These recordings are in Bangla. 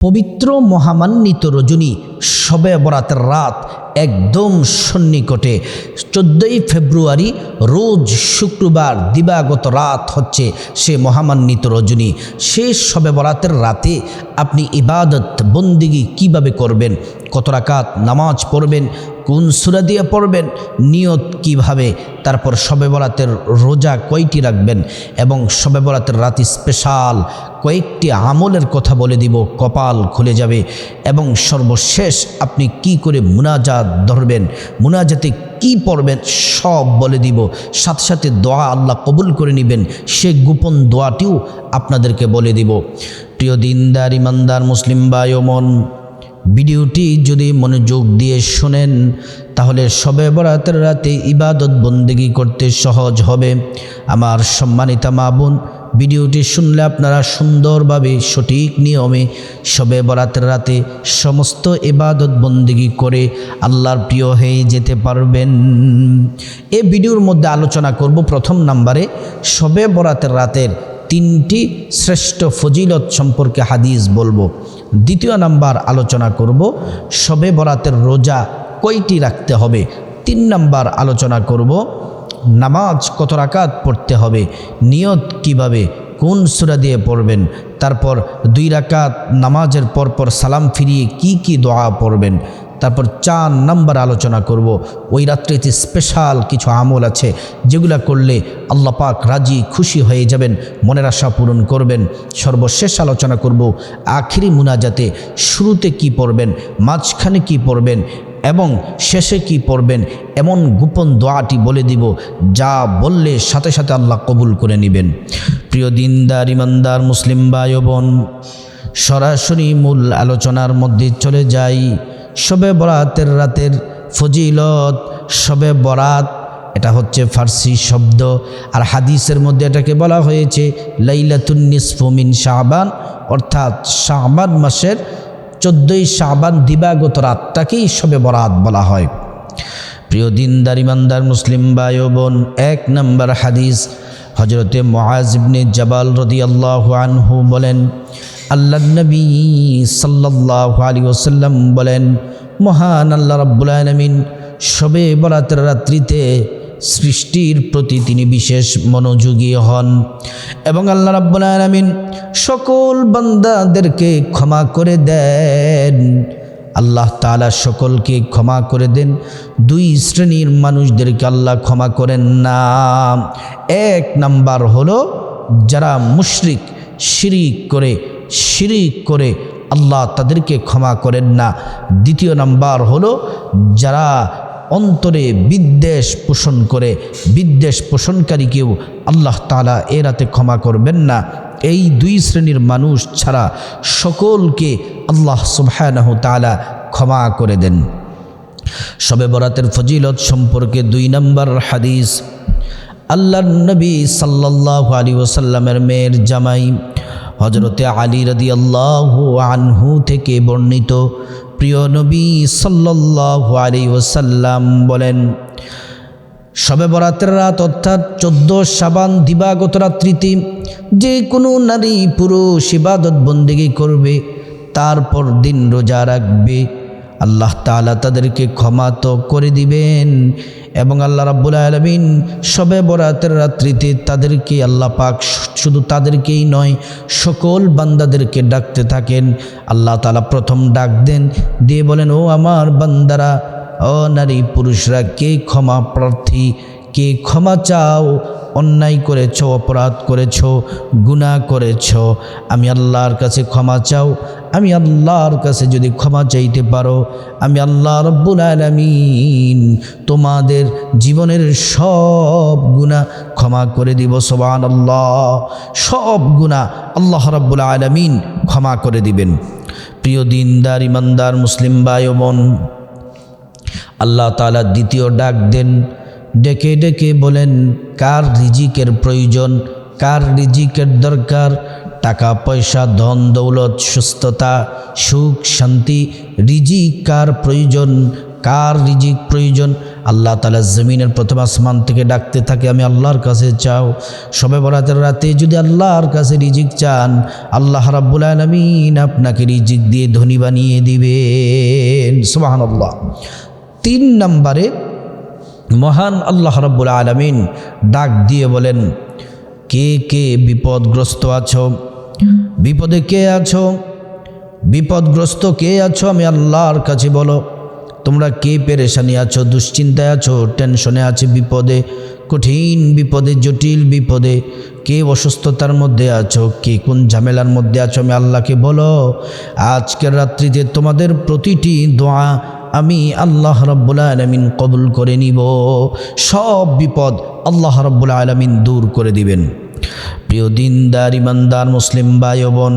পবিত্র মহামান্বিত রজনী শবে বরাতের রাত একদম সন্নিকটে। চোদ্দোই ফেব্রুয়ারি রোজ শুক্রবার দিবাগত রাত হচ্ছে সে মহামান্বিত রজনী। সে শবে বরাতের রাতে আপনি ইবাদত, বন্দিগি কীভাবে করবেন, কত রাকাত নামাজ পড়বেন কোন সুরা দিয়ে পড়বেন? নিয়ত কীভাবে? তারপর শবে বরাতের রোজা কয়টি রাখবেন? এবং শবে বরাতের রাতি স্পেশাল কয়েকটি আমলের কথা বলে দিব, কপাল খুলে যাবে। এবং সর্বশেষ আপনি কি করে মুনাজাত ধরবেন? মুনাজাতে কি পড়বেন? সব বলে দিব। সাথে সাথে দোয়া আল্লাহ কবুল করে নেবেন। সে গোপন দোয়াটিও আপনাদেরকে বলে দিব। প্রিয় দিনদার, ইমানদার, মুসলিম বায়মন ভিডিওটি যদি মনোযোগ দিয়ে শোনেন, তাহলে সবে বরাতের রাতে ইবাদত বন্দেগি করতে সহজ হবে। আমার সম্মানিতা মা বোন, ভিডিওটি শুনলে আপনারা সুন্দরভাবে সঠিক নিয়মে সবে বরাতের রাতে সমস্ত ইবাদত বন্দেগি করে আল্লাহর প্রিয় হয়ে যেতে পারবেন। এ ভিডিওর মধ্যে আলোচনা করব প্রথম নাম্বারে, সবে বরাতের রাতের তিনটি শ্রেষ্ঠ ফজিলত সম্পর্কে হাদিস বলব। দ্বিতীয় নাম্বার আলোচনা করব, শবে বরাতের রোজা কয়টি রাখতে হবে? তিন নাম্বার আলোচনা করব, নামাজ কত রাকাত পড়তে হবে? নিয়ত কীভাবে? কোন সুরা দিয়ে পড়বেন? তারপর দুই রাকাত নামাজের পরপর সালাম ফিরিয়ে কি কি দোয়া পড়বেন? তারপর চার নাম্বার আলোচনা করব। ওই রাত্রিতে স্পেশাল কিছু আমল আছে, যেগুলো করলে আল্লাহ পাক রাজি, খুশি হয়ে যাবেন, মনের আশা পূরণ করবেন। সর্বশেষ আলোচনা করব, আখিরি মুনাজাতে শুরুতে কি পড়বেন, মাঝখানে কি পড়বেন এবং শেষে কি পড়বেন, এমন গোপন দোয়াটি বলে দিব, যা বললে সাথে সাথে আল্লাহ কবুল করে নেবেন। প্রিয় দিনদার, ইমানদার, মুসলিম ভাই বোন, সরাসরি মূল আলোচনার মধ্যে চলে যাই। শবে বরাতের রাতের ফজিলত, শবে বরাত, এটা হচ্ছে ফার্সি শব্দ। আর হাদিসের মধ্যে এটাকে বলা হয়েছে লাইলাতুন্নিসফুমিন শাহবান অর্থাৎ শাহবান মাসের চোদ্দোই শাহবান দিবাগত রাতটাকেই শবে বরাত বলা হয়। প্রিয় দিনদার, ইমানদার, মুসলিম ভাই বোন, এক নম্বর হাদিস হজরতে মহাজিবনে জবাল রদি আল্লাহ আনহু বলেন আল্লাহ নবী সাল্লাহ আলী ওসাল্লাম বলেন, মহান আল্লাহ রব্বুল আলমিন সবে বরাতের রাত্রিতে সৃষ্টির প্রতি তিনি বিশেষ মনোযোগী হন এবং আল্লাহ রাব্বুল আলামিন সকল বান্দাদেরকে ক্ষমা করে দেন। আল্লাহ তাআলা সকলকে ক্ষমা করে দেন। দুই শ্রেণির মানুষদেরকে আল্লাহ ক্ষমা করেন না। এক নাম্বার হলো যারা মুশরিক, শিরিক করে শিরিক করে আল্লাহ তাদেরকে ক্ষমা করেন না। দ্বিতীয় নাম্বার হলো যারা অন্তরে বিদ্বেষ পোষণ করে, বিদ্বেষ পোষণকারীকেও আল্লাহ তালা এ রাতে ক্ষমা করবেন না। এই দুই শ্রেণির মানুষ ছাড়া সকলকে আল্লাহ সুবহানাহ তালা ক্ষমা করে দেন। শবে বরাতের ফজিলত সম্পর্কে দুই নম্বর হাদিস আল্লাহ নবী সাল্লাহ আলী ওসাল্লামের মেয়ের জামাই হজরতে আলী রদি আল্লাহ আনহু থেকে বর্ণিত প্রিয় নবী সাল্লাহ আলী ওসাল্লাম বলেন সবে বরাতের রাত অর্থাৎ চোদ্দ সাবান দিবাগত রাত্রিতে যে কোনো নারী পুরুষ ইবাদত বন্দিগি করবে, তারপর দিন রোজা রাখবে। আল্লাহ তালা তাদেরকে ক্ষমা তো করে দিবেন এবং আল্লাহ রাব্বুল আলমিন সবে বরাতের রাত্রিতে তাদেরকে আল্লাহ পাক শুধু তাদেরকেই নয়, সকল বান্দাদেরকে ডাকতে থাকেন। আল্লাহ তালা প্রথম ডাক দেন, দিয়ে বলেন, ও আমার বান্দারা, ও নারী পুরুষরা, কে ক্ষমা প্রার্থী কে ক্ষমা চাও? অন্যায় করেছ, অপরাধ করেছ, গুনাহ করেছ। আমি আল্লাহর কাছে ক্ষমা চাও। আমি আল্লাহর কাছে যদি ক্ষমা চাইতে পারো, আমি আল্লাহ রব্বুল আলমিন তোমাদের জীবনের সব গুণা ক্ষমা করে দিব সোবান আল্লাহ সব গুণা আল্লাহ রব্বুল আলমিন ক্ষমা করে দিবেন। প্রিয় দিনদার, ইমানদার, মুসলিম ও আল্লাহ তালা দ্বিতীয় ডাক দেন। ডেকে ডেকে বলেন, কার রিজিকের প্রয়োজন? কার রিজিকের দরকার? টাকা, পয়সা, ধন, দৌলত, সুস্থতা, সুখ, শান্তি, রিজিক কার প্রয়োজন? কার রিজিক প্রয়োজন? আল্লাহ তালা জমিনের প্রথম আসমান থেকে ডাকতে থাকে, আমি আল্লাহর কাছে চাও। সবে বরাতের রাতে যদি আল্লাহর কাছে রিজিক চান, আল্লাহ রাব্বুল আলমিন আপনাকে রিজিক দিয়ে ধনী বানিয়ে দিবেন। সুবাহান আল্লাহ তিন নম্বরে মহান আল্লাহ রাব্বুল আলমিন ডাক দিয়ে বলেন, কে কে বিপদগ্রস্ত আছো? বিপদে কে আছো? বিপদগ্রস্ত কে আছো? আমি আল্লাহর কাছে বলো, তোমরা কে পেরেশানি আছো, দুশ্চিন্তায় আছো, টেনশনে আছে বিপদে, কঠিন বিপদে, জটিল বিপদে, কে অসুস্থতার মধ্যে আছো, কে কোন ঝামেলার মধ্যে আছো, আমি আল্লাহকে বলো, আজকের রাত্রিতে তোমাদের প্রতিটি দোয়া আমি আল্লাহ রব্বুল আলমিন কবুল করে নিব। সব বিপদ আল্লাহ রব্বুল আলমিন দূর করে দিবেন। প্রিয় দিনদার, ইমানদার, মুসলিম বায় বোন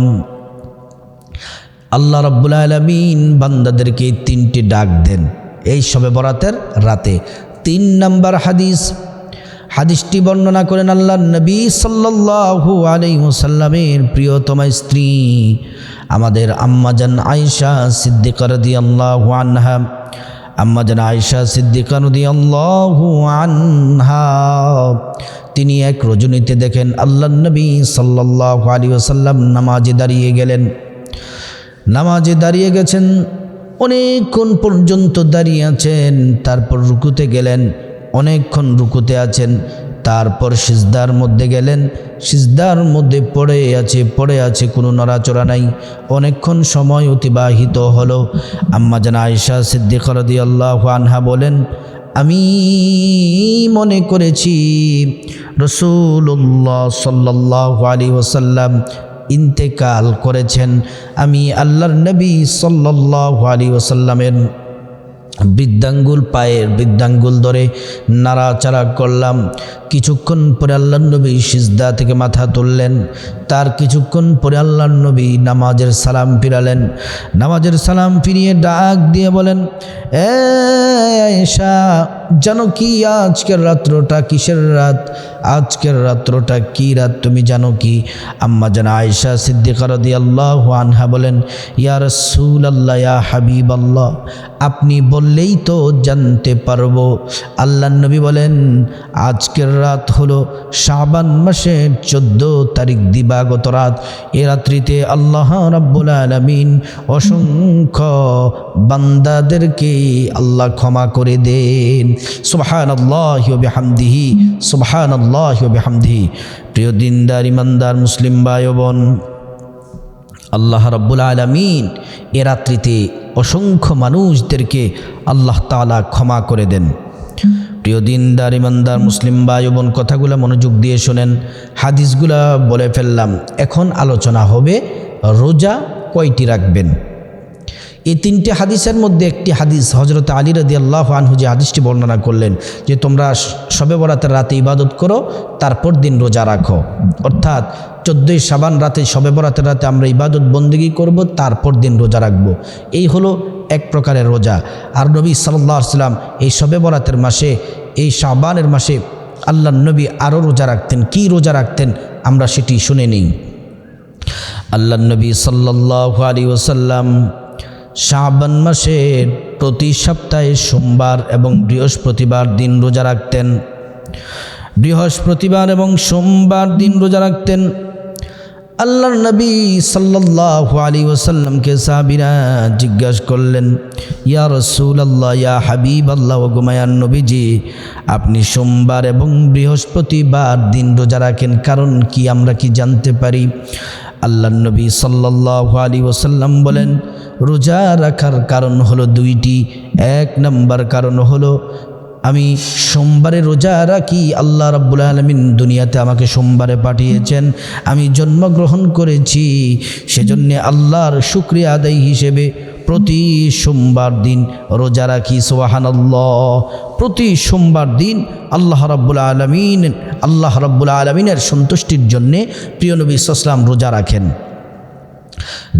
আল্লাহ রব্বুল আলমিন বান্দাদেরকে তিনটি ডাক দেন। এই সবে বরাতের রাতে তিন নম্বর হাদিস হাদিসটি বর্ণনা করেন আল্লাহ নবী সাল্লাল্লাহু আলাইহি ওয়াসাল্লামের প্রিয়তমা স্ত্রী, আমাদের আম্মাজান আয়েশা সিদ্দিকা রাদিয়াল্লাহু আনহা আম্মাজান আয়েশা সিদ্দিকা রাদিয়াল্লাহু আনহা। তিনি এক রজনীতে দেখেন আল্লাহ নবী সাল্লাল্লাহু আলাইহি ওয়াসাল্লাম নামাজে দাঁড়িয়ে গেলেন। নামাজে দাঁড়িয়ে গেছেন, অনেকক্ষণ পর্যন্ত দাঁড়িয়ে আছেন, তারপর রুকুতে গেলেন। অনেকক্ষণ রুকুতে আছেন। তারপর সিজদার মধ্যে গেলেন। সিজদার মধ্যে পড়ে আছে পড়ে আছে, কোনো নড়াচড়া নাই। অনেকক্ষণ সময় অতিবাহিত হলো। আম্মা জানা আয়সা সিদ্দিকরদি আল্লাহ আনহা বলেন, আমি মনে করেছি রসুল্লাহ সাল্লাহ আলী ওসাল্লাম ইন্তেকাল করেছেন। আমি আল্লাহর নবী সাল্লাহ আলী ওসাল্লামের বৃদ্ধাঙ্গুল পায়ের বৃদ্ধাঙ্গুল ধরে নাড়াচাড়া করলাম। কিছুক্ষণ পরে আল্লাহ নবী সিজদা থেকে মাথা তুললেন। তার কিছুক্ষণ পরে আল্লাহ নবী নামাজের সালাম ফিরালেন। নামাজের সালাম ফিরিয়ে ডাক দিয়ে বলেন এসা জানো কি আজকের রাত্রটা কিসের রাত? আজকের রাত্রটা কি রাত তুমি জানো কি? আম্মা জানা আয়সা সিদ্দিকারদি আল্লাহ আনহা বলেন ইয়ার রসুল আল্লাহ হাবিব আল্লাহ আপনি বললেই তো জানতে পারব। আল্লাহ নবী বলেন, আজকের রাত হলো শাবান মাসের চোদ্দ তারিখ দিবাগত রাত। এ রাত্রিতে আল্লাহ রাব্বুল আলমিন অসংখ্য বান্দাদেরকে আল্লাহ ক্ষমা করে দেন। সুবহান আল্লাহ বিহামদিহি সুবহান আল্লাহ বিহামদিহি। প্রিয় দিনদার, ইমানদার, মুসলিম ভাই বোন, আল্লাহ রাব্বুল আলমিন এ রাত্রিতে অসংখ্য মানুষদেরকে আল্লাহ তালা ক্ষমা করে দেন। প্রিয় দিনদার, ইমানদার, মুসলিম ভাই বোন কথাগুলো মনোযোগ দিয়ে শোনেন, হাদিসগুলা বলে ফেললাম। এখন আলোচনা হবে রোজা কয়টি রাখবেন? এই তিনটি হাদিসের মধ্যে একটি হাদিস হজরত আলী রদি আল্লাহ আনহু যে হাদিসটি বর্ণনা করলেন যে তোমরা সবে বরাতের রাতে ইবাদত করো, তারপর দিন রোজা রাখো। অর্থাৎ চোদ্দোই সাবান রাতে, সবে বরাতের রাতে আমরা ইবাদত বন্দিগি করব, তারপর দিন রোজা রাখব। এই হলো এক প্রকারের রোজা। আর নবী সাল্লাম এই সবে বরাতের মাসে, এই সাবানের মাসে আল্লাহ নবী আরও রোজা রাখতেন। কি রোজা রাখতেন? আমরা সেটি শুনে নিই। আল্লাহ নবী সাল্লাহ আলী ওসাল্লাম শাবান মাসের প্রতি সপ্তাহে সোমবার এবং বৃহস্পতিবার দিন রোজা রাখতেন। বৃহস্পতিবার এবং সোমবার দিন রোজা রাখতেন। আল্লাহর নবী সাল্লাহ আলী ওসাল্লামকে সাহাবিরা জিজ্ঞাসা করলেন, ইয়া রসুল আল্লাহ ইয়া হাবিব আল্লাহ গুমায়ান নবীজি, আপনি সোমবার এবং বৃহস্পতিবার দিন রোজা রাখেন, কারণ কি আমরা কি জানতে পারি? আল্লাহ নবী সাল্লাহ আলী ওসাল্লাম বলেন, রোজা রাখার কারণ হলো দুইটি। এক নম্বর কারণ হলো আমি সোমবারে রোজা রাখি, আল্লাহ রাব্বুল আলমিন দুনিয়াতে আমাকে সোমবারে পাঠিয়েছেন। আমি জন্মগ্রহণ করেছি, সেজন্যে আল্লাহর শুক্রিয়া আদায় হিসেবে প্রতি সোমবার দিন রোজা রাখি সোহান প্রতি সোমবার দিন আল্লাহ রাব্বুল আলমিন, আল্লাহ রাব্বুল আলমিনের সন্তুষ্টির জন্যে প্রিয় নবী ইসলাম রোজা রাখেন।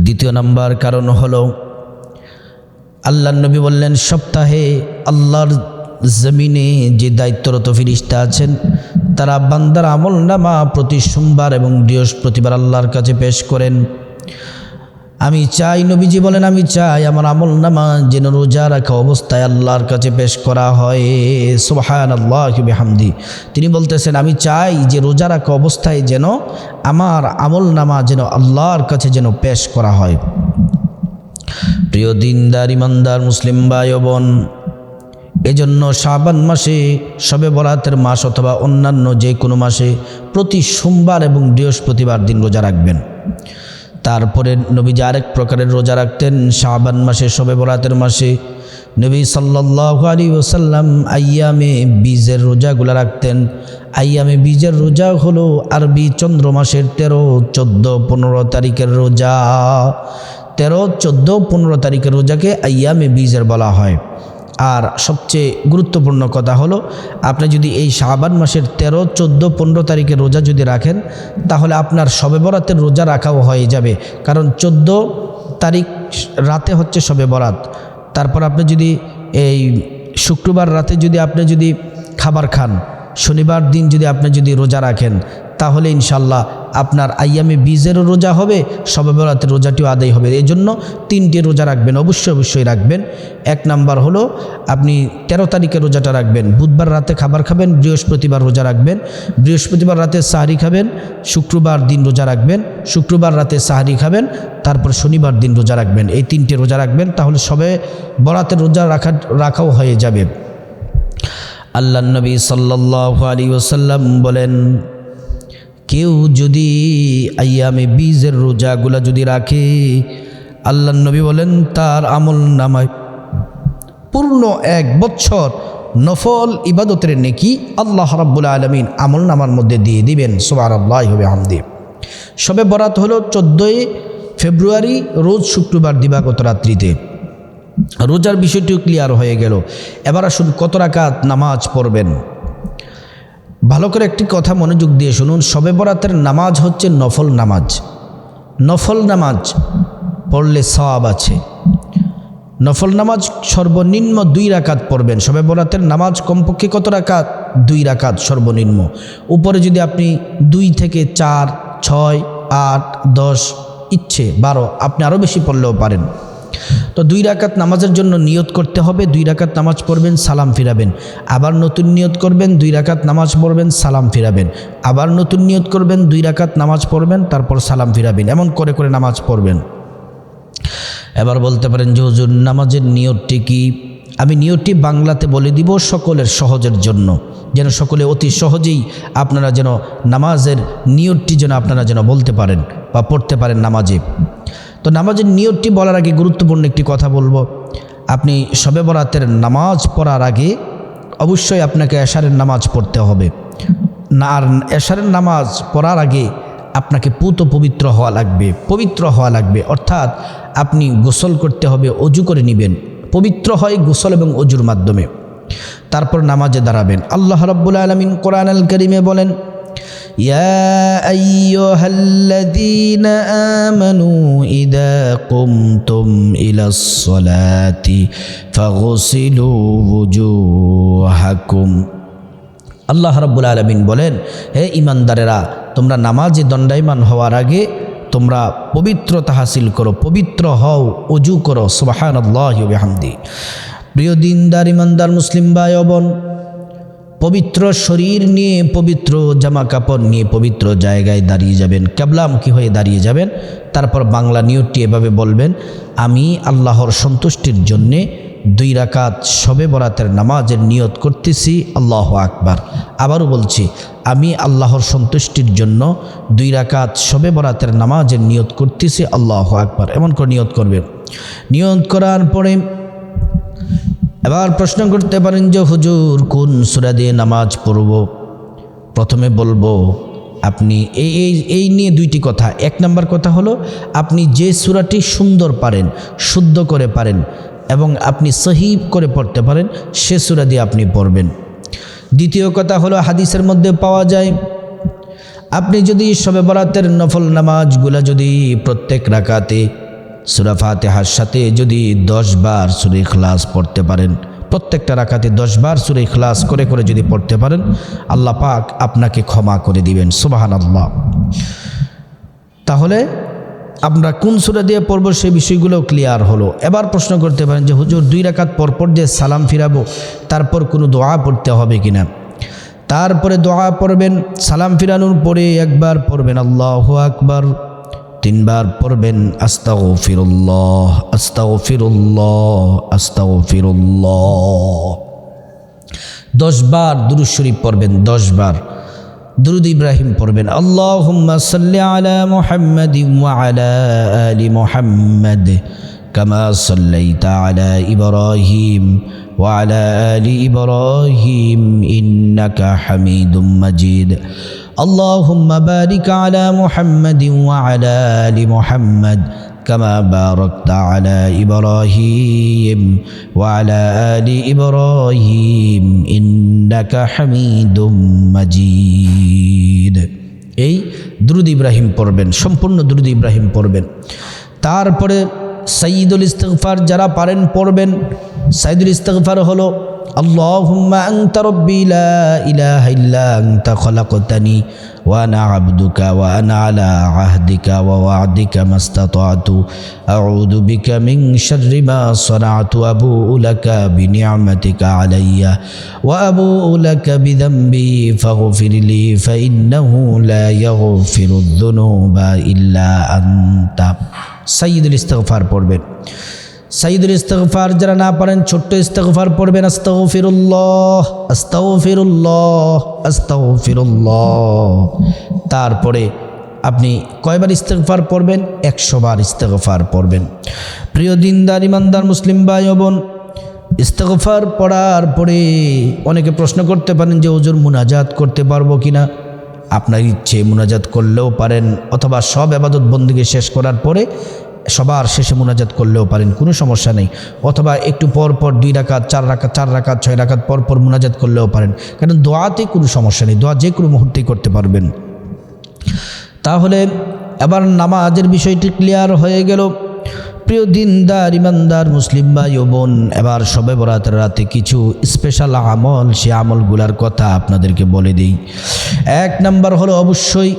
দ্বিতীয় নাম্বার কারণ হলো আল্লাহ নবী বললেন, সপ্তাহে আল্লাহর জমিনে যে দায়িত্বরত ফিরিস্তা আছেন, তারা বান্দার আমল নামা প্রতি সোমবার এবং বৃহস্পতিবার আল্লাহর কাছে পেশ করেন। আমি চাই, নবীজি বলেন, আমি চাই আমার আমল নামা যেন রোজা রাখা অবস্থায় আল্লাহর কাছে পেশ করা হয়। সোহান আল্লাহ হামদি তিনি বলতেছেন, আমি চাই যে রোজা রাখা অবস্থায় যেন আমার আমল নামা যেন আল্লাহর কাছে যেন পেশ করা হয়। প্রিয় দিনদার, ইমানদার, মুসলিম ভাই বোন এজন্য শাবান মাসে সবে বরাতের মাস অথবা অন্যান্য যে কোনো মাসে প্রতি সোমবার এবং বৃহস্পতিবার দিন রোজা রাখবেন। তারপরে নবী নবীজি আরেক প্রকারের রোজা রাখতেন, শাবান মাসে সবে বরাতের মাসে নবী সাল্লাহ আলী ওসাল্লাম আইয়ামে বীজের রোজাগুলা রাখতেন। আইয়ামে বীজের রোজা হলো আরবি চন্দ্র মাসের তেরো, চোদ্দ, পনেরো তারিখের রোজা। তেরো, চোদ্দ, পনেরো তারিখের রোজাকে আইয়ামে বীজের বলা হয়। আর সবচেয়ে গুরুত্বপূর্ণ কথা হলো, আপনি যদি এই শাবান মাসের তেরো, চোদ্দ, পনেরো তারিখে রোজা যদি রাখেন, তাহলে আপনার সবে বরাতের রোজা রাখাও হয়ে যাবে। কারণ চোদ্দ তারিখ রাতে হচ্ছে সবে বরাত। তারপর আপনি যদি এই শুক্রবার রাতে যদি আপনি যদি খাবার খান, শনিবার দিন যদি আপনি যদি রোজা রাখেন তাহলে ইনশাল্লাহ আপনার আইয়ামে বীজেরও রোজা হবে সবে বরাতের রোজাটিও আদায় হবে। এই জন্য তিনটি রোজা রাখবেন, অবশ্যই অবশ্যই রাখবেন। এক নাম্বার হলো, আপনি তেরো তারিখে রোজাটা রাখবেন, বুধবার রাতে খাবার খাবেন, বৃহস্পতিবার রোজা রাখবেন, বৃহস্পতিবার রাতে সাহারি খাবেন, শুক্রবার দিন রোজা রাখবেন, শুক্রবার রাতে সাহারি খাবেন, তারপর শনিবার দিন রোজা রাখবেন। এই তিনটে রোজা রাখবেন, তাহলে সবে বরাতের রোজা রাখা, রাখাও হয়ে যাবে। আল্লাহ নবী সাল্লাহ আলী ওসাল্লাম বলেন কেউ যদি আইয়ামে বীজের রোজাগুলা যদি রাখে আল্লাহ নবী বলেন তার আমল নামায় পূর্ণ এক বছর নফল ইবাদতের নেকি আল্লাহ রাব্বুল আলমিন আমল নামার মধ্যে দিয়ে দিবেন। সোবার আল্লাহ হবে হামদি সবে বরাত হলো চোদ্দোই ফেব্রুয়ারি, রোজ শুক্রবার দিবাগত রাত্রিতে। রোজার বিষয়টিও ক্লিয়ার হয়ে গেল। এবার আসুন কত রাকাত নামাজ পড়বেন। ভালো করে একটি কথা মনোযোগ দিয়ে শুনুন। শবে বরাতের নামাজ হচ্ছে নফল নামাজ। নফল নামাজ পড়লে সওয়াব আছে। নফল নামাজ সর্বনিম্ন দুই রাকাত পড়বেন। শবে বরাতের নামাজ কমপক্ষে কত রাকাত? দুই রাকাত সর্বনিম্ন। উপরে যদি আপনি দুই থেকে চার, ছয়, আট, দশ, ইচ্ছে, বারো, আপনি আরও বেশি পড়লেও পারেন। তো দুই রাকাত নামাজের জন্য নিয়ত করতে হবে, দুই রাকাত নামাজ পড়বেন, সালাম ফিরাবেন। আবার নতুন নিয়ত করবেন, দুই রাকাত নামাজ পড়বেন, সালাম ফিরাবেন। আবার নতুন নিয়ত করবেন, দুই রাকাত নামাজ পড়বেন, তারপর সালাম ফিরাবেন। এমন করে করে নামাজ পড়বেন। এবার বলতে পারেন যে, হুজুর, নামাজের নিয়তটি কি? আমি নিয়তটি বাংলাতে বলে দিব সকলের সহজের জন্য। যেন সকলে অতি সহজেই আপনারা যেন নামাজের নিয়তটি যেন আপনারা যেন বলতে পারেন বা পড়তে পারেন নামাজে। তো নামাজের নিয়তটি বলার আগে গুরুত্বপূর্ণ একটি কথা বলব। আপনি সবে বরাতের নামাজ পড়ার আগে অবশ্যই আপনাকে এশারের নামাজ পড়তে হবে। না, আর এশারের নামাজ পড়ার আগে আপনাকে পুত পবিত্র হওয়া লাগবে, পবিত্র হওয়া লাগবে। অর্থাৎ আপনি গোসল করতে হবে, অজু করে নেবেন। পবিত্র হয় গোসল এবং অজুর মাধ্যমে। তারপর নামাজে দাঁড়াবেন। আল্লাহ রব্বুল আলমিন কোরআন আল করিমে বলেন يا أيها الذين آمنوا إذا قمتم إلى الصلاة فاغسلوا وجوهكم আল্লাহ রাব্বুল আলমিন বলেন হে ইমানদারেরা তোমরা নামাজে দণ্ডায়মান হওয়ার আগে তোমরা পবিত্রতা হাসিল করো পবিত্র হও অজু করো সুবাহান আল্লাহ হামদি প্রিয় দিনদার ইমানদার মুসলিম ভাই বোন পবিত্র শরীর নিয়ে, পবিত্র জামা কাপড় নিয়ে পবিত্র জায়গায় দাঁড়িয়ে যাবেন। ক্যাবলামুখী হয়ে দাঁড়িয়ে যাবেন। তারপর বাংলা নিয়তটি এভাবে বলবেন, আমি আল্লাহর সন্তুষ্টির জন্যে দুই রাকাত শবে বরাতের নামাজের নিয়ত করতেছি, আল্লাহ আকবার। আবারও বলছি, আমি আল্লাহর সন্তুষ্টির জন্য দুই রাকাত শবে বরাতের নামাজের নিয়ত করতেছি, আল্লাহ আকবার। এমন করে নিয়ত করবেন। নিয়ত করার পরে এবার প্রশ্ন করতে পারেন যে, হুজুর, কোন সুরা দিয়ে নামাজ পড়ব? প্রথমে বলব, আপনি এই এই এই নিয়ে দুইটি কথা। এক নম্বর কথা হলো, আপনি যে সুরাটি সুন্দর পারেন, শুদ্ধ করে পারেন এবং আপনি সহি করে পড়তে পারেন, সে সুরা দিয়ে আপনি পড়বেন। দ্বিতীয় কথা হলো, হাদিসের মধ্যে পাওয়া যায়, আপনি যদি সবে বরাতের নফল নামাজগুলা যদি প্রত্যেক রাকাতে সুরা ফাতেহার সাথে যদি দশ বার সুরে ইখলাস পড়তে পারেন, প্রত্যেকটা রাখাতে দশ বার সুরে ইখলাস করে করে যদি পড়তে পারেন, আল্লাহ পাক আপনাকে ক্ষমা করে দিবেন সুবাহান আল্লাহ তাহলে আমরা কোন সুরা দিয়ে পড়ব সেই বিষয়গুলো ক্লিয়ার হলো। এবার প্রশ্ন করতে পারেন যে, হুজুর, দুই রাকাত পরপর যে সালাম ফিরাবো, তারপর কোনো দোয়া পড়তে হবে কিনা? তারপরে দোয়া পড়বেন, সালাম ফিরানোর পরে একবার পড়বেন, আল্লাহ আকবার। তিনবার পড়বেন আস্তাও ফিরুল্লাহ আস্তাও ফিরুল্লাহ আস্তাও ফিরুল্লাহ দশ বার দুরুদ শরীফ পড়বেন দশ বার দুরুদ ইব্রাহিম পড়বেন, আল্লাহুম্মা সাল্লি আলা মুহাম্মাদিন ওয়া আলা আলি মুহাম্মাদ সাল্লাইতা আলা ইব্রাহিম ওয়া আলা আলি ইব্রাহিম, ইন্নাকা হামিদুম মাজিদ। اللهم بارك على محمد وعلى ال محمد كما باركت على ابراهيم وعلى ال ابراهيم انك حميد مجيد এই দুরুদ ইব্রাহিম পড়বেন সম্পূর্ণ দুরুদ ইব্রাহিম পড়বেন তারপরে সাইদুল ইস্তেগফার যারা পারেন পড়বেন সাইদুল ইস্তেগফার হলো اللهم أنت ربي لا إله إلا أنت خلقتني وأنا عبدك وأنا على عهدك ووعدك ما استطعت أعوذ بك من شر ما صنعت أبوء لك بنعمتك علي وأبوء لك بذنبي فاغفر لي فإنه لا يغفر الذنوب إلا أنت সঈদুল ইস্তফার পড়বেন। সঈদুল ইস্তফার যারা না পারেন, ছোট্ট ইস্তফার পড়বেন আস্তাও ফিরুল্লাহ আস্তাও ফিরুল্লাহ আস্তাও ফিরুল্লাহ তারপরে আপনি কয়বার ইস্তফার পড়বেন? একশোবার ইস্তফার পড়বেন। প্রিয় দিনদার, ইমানদার, মুসলিম ভাই বোন ইস্তফার পড়ার পরে অনেকে প্রশ্ন করতে পারেন যে ওজোর মুনাজাত করতে পারব কিনা? আপনার ইচ্ছে মোনাজাত করলেও পারেন অথবা সব আবাদত বন্দীকে শেষ করার পরে সবার শেষে মোনাজাত করলেও পারেন, কোনো সমস্যা নেই। অথবা একটু পর পর দুই রাকাত, চার রাকাত চার রাকাত, ছয় রাকাত পর পর মোনাজাত করলেও পারেন। কারণ দোয়াতে কোনো সমস্যা নেই, দোয়া যে কোনো মুহূর্তেই করতে পারবেন। তাহলে এবার নামাজের বিষয়টি ক্লিয়ার হয়ে গেল। প্রিয় দিনদার, ইমানদার, মুসলিম ভাই ও বোন, এবার সবে বরাতের রাতে কিছু স্পেশাল আমল, সে আমলগুলার কথা আপনাদেরকে বলে দিই। এক নাম্বার হলো অবশ্যই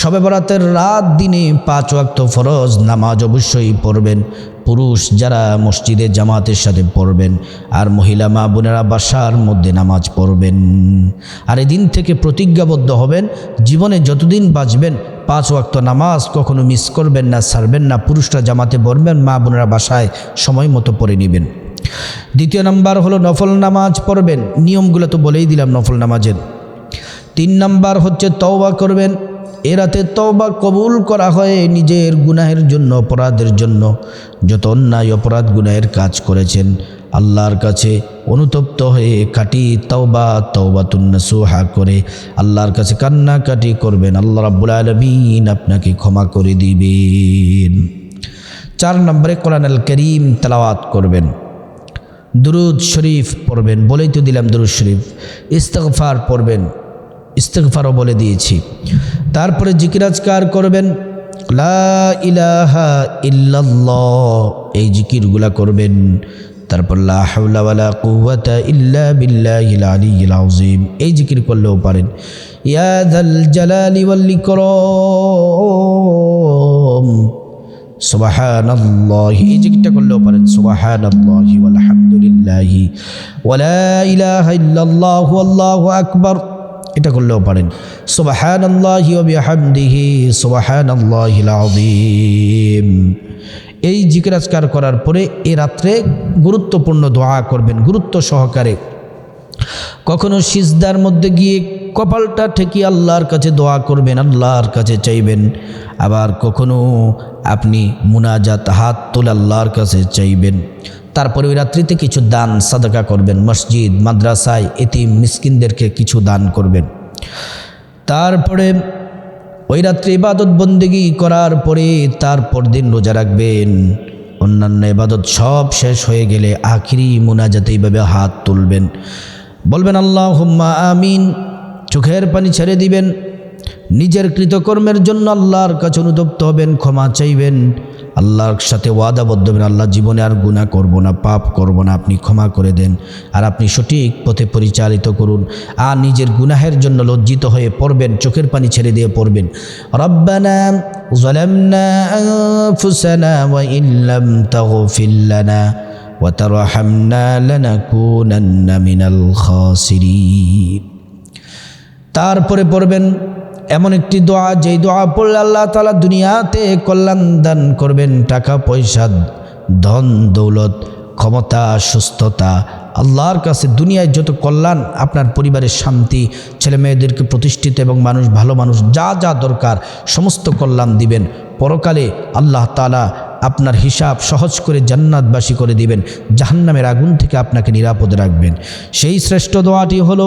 সবে বরাতের রাত দিনে পাঁচ ওয়াক্ত ফরজ নামাজ অবশ্যই পড়বেন। পুরুষ যারা মসজিদে জামাতের সাথে পড়বেন আর মহিলা মা বোনেরা বাসার মধ্যে নামাজ পড়বেন। আর এদিন থেকে প্রতিজ্ঞাবদ্ধ হবেন, জীবনে যতদিন বাঁচবেন পাঁচ ওয়াক্ত নামাজ কখনো মিস করবেন না, ছাড়বেন না, পুরুষরা জামাতে পড়বেন মা বোনেরা বাসায় সময় মতো পড়ে নেবেন। দ্বিতীয় নাম্বার হলো নফল নামাজ পড়বেন, নিয়মগুলো তো বলেই দিলাম নফল নামাজের। তিন নাম্বার হচ্ছে তওবা করবেন, এ রাতে তওবা কবুল করা হয় নিজের গুনাহের জন্য, অপরাধের জন্য। যত অন্যায় অপরাধ গুনাহের কাজ করেছেন আল্লাহর কাছে অনুতপ্ত হয়ে কাটি তওবা তওবা তওবাতুন্নাসুহা করে আল্লাহর কাছে কান্নাকাটি করবেন। আল্লাহ রাব্বুল আলমিন আপনাকে ক্ষমা করে দিবেন। চার নম্বরে কোরআন আল করিম তেলাওয়াত করবেন। দুরুদ শরীফ পড়বেন, বলেই তো দিলাম দুরুদ শরীফ। ইস্তগফার পড়বেন, ইস্তগফারও বলে দিয়েছি। তারপরে জিকিরাজকার করবেন, লা ইলাহা ইল্লাল্লাহ, এই জিকিরগুলা করবেন। তারপর লা হাওলা ওয়ালা কুওয়াতা ইল্লা বিল্লাহিল আলিয়্যিল আযীম। এই জিকির করলেও পারেন। ইয়া যাল জালালি ওয়াল ইকরাম। সুবহানাল্লাহ। এই জিকিরটা করলেও পারেন। সুবহানাল্লাহ ওয়ালহামদুলিল্লাহ। ওয়ালা ইলাহা ইল্লাল্লাহু আল্লাহু আকবার। এটা করলেও পারেন। এই জিকির আজকার করার পরে এ রাত্রে গুরুত্বপূর্ণ দোয়া করবেন, গুরুত্ব সহকারে। কখনো সিজদার মধ্যে গিয়ে কপালটা ঠেকি আল্লাহর কাছে দোয়া করবেন, আল্লাহর কাছে চাইবেন। আবার কখনো আপনি মুনাজাত হাত তুলে আল্লাহর কাছে চাইবেন। তারপরে ওই রাত্রিতে কিছু দান, সাদাকা করবেন, মসজিদ, মাদ্রাসায় এতিম মিসকিনদেরকে কিছু দান করবেন। তারপরে ওই রাত্রে ইবাদত বন্দেগি করার পরে তারপর দিন রোজা রাখবেন। অন্যান্য ইবাদত সব শেষ হয়ে গেলে আখিরি মুনাজাতে এইভাবে হাত তুলবেন। বলবেন আল্লাহ হুম্মা আমিন। চোখের পানি ছেড়ে দিবেন। নিজের কৃতকর্মের জন্য আল্লাহর কাছে অনুতপ্ত হবেন ক্ষমা চাইবেন আল্লাহর সাথে ওয়াদাবদ্ধ হবেন আল্লাহ জীবনে আর গুণা করব না পাপ করব না আপনি ক্ষমা করে দেন আর আপনি সঠিক পথে পরিচালিত করুন আর নিজের গুনাহের জন্য লজ্জিত হয়ে পড়বেন চোখের পানি ছেড়ে দিয়ে পড়বেন রব্বানা ظلمنا أنفسنا وإن لم تغفر لنا وترحمنا لنكونن من الخاسرين তারপরে পড়বেন এমন একটি দোয়া, যেই দোয়া পড়লে আল্লাহ তালা দুনিয়াতে কল্যাণ দান করবেন, টাকা, পয়সা, ধন, দৌলত, ক্ষমতা, সুস্থতা, আল্লাহর কাছে দুনিয়ায় যত কল্যাণ, আপনার পরিবারের শান্তি, ছেলে মেয়েদেরকে প্রতিষ্ঠিত এবং মানুষ, ভালো মানুষ, যা যা দরকার, সমস্ত কল্যাণ দিবেন। পরকালে আল্লাহ তালা আপনার হিসাব সহজ করে জান্নাতবাসী করে দিবেন, জাহান্নামের আগুন থেকে আপনাকে নিরাপদে রাখবেন। সেই শ্রেষ্ঠ দোয়াটি হলো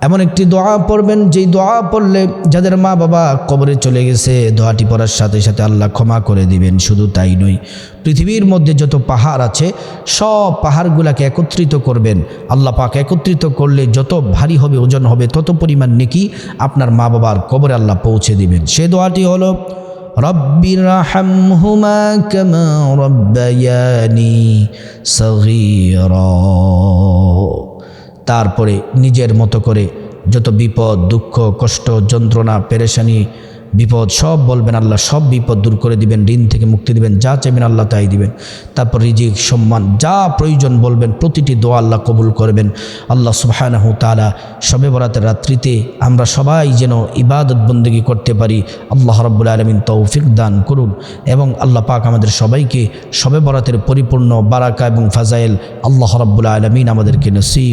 এমন একটি দোয়া পড়বেন, যেই দোয়া পড়লে যাদের মা বাবা কবরে চলে গেছে, দোয়াটি পড়ার সাথে সাথে আল্লাহ ক্ষমা করে দিবেন, শুধু তাই নয়। পৃথিবীর মধ্যে যত পাহাড় আছে, সব পাহাড়গুলাকে একত্রিত করবেন। আল্লাহ পাক একত্রিত করলে যত ভারী হবে, ওজন হবে, তত পরিমাণ নেকি আপনার মা বাবার কবরে আল্লাহ পৌঁছে দিবেন। সে দোয়াটি হলো রব্বির রব্বায়ানি সগীরা। তারপরে নিজের মতো করে যত বিপদ, দুঃখ, কষ্ট, যন্ত্রণা, পেরেশানি, বিপদ, সব বলবেন আল্লাহ, সব বিপদ দূর করে দিবেন, ঋণ থেকে মুক্তি দিবেন, যা চাইবেন আল্লাহ তাই দিবেন। তারপর রিজিক, সম্মান, যা প্রয়োজন বলবেন, প্রতিটি দোয়া আল্লাহ কবুল করবেন। আল্লাহ সুবাহানাহ তালা সবে বরাতের রাত্রিতে আমরা সবাই যেন ইবাদত বন্দেগী করতে পারি, আল্লাহ রব্বুল আলমিন তৌফিক দান করুন। এবং আল্লাহ পাক আমাদের সবাইকে সবে বরাতের পরিপূর্ণ বারাকা এবং ফাজাইল আল্লাহ রব্বুল আলমিন আমাদেরকে নসিব